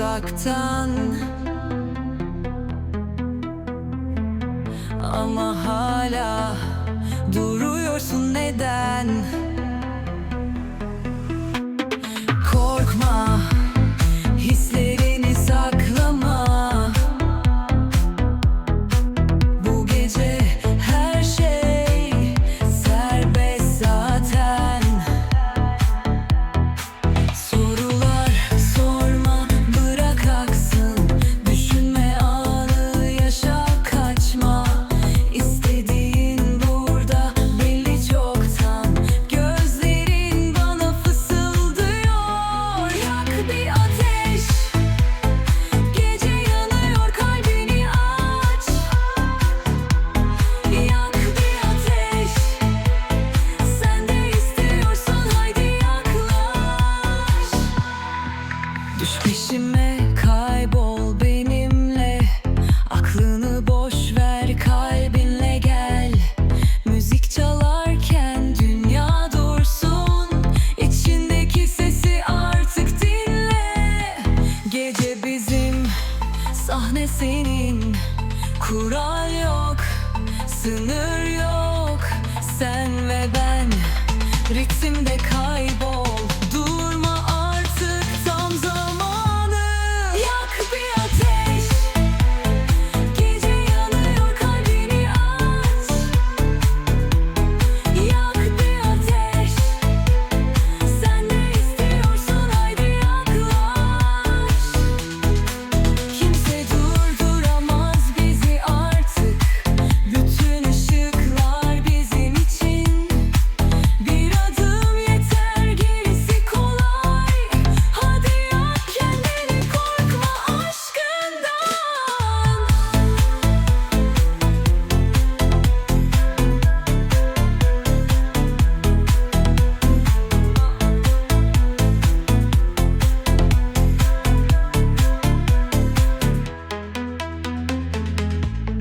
uzaktan Ama hala duruyorsun neden? Bizim, sahne senin. Kural yok, sınır yok. Sen ve ben, ritimde kaybol.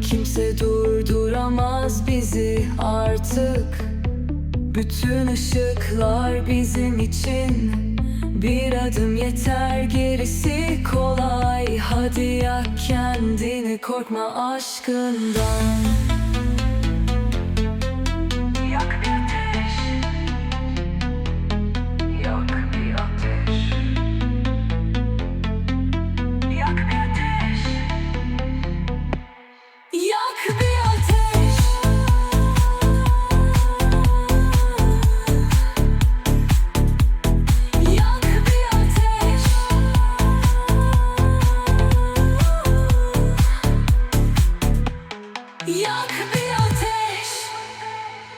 Kimse durduramaz bizi artık. Bütün ışıklar bizim için. Bir adım yeter gerisi kolay. Hadi yak kendini korkma aşkından.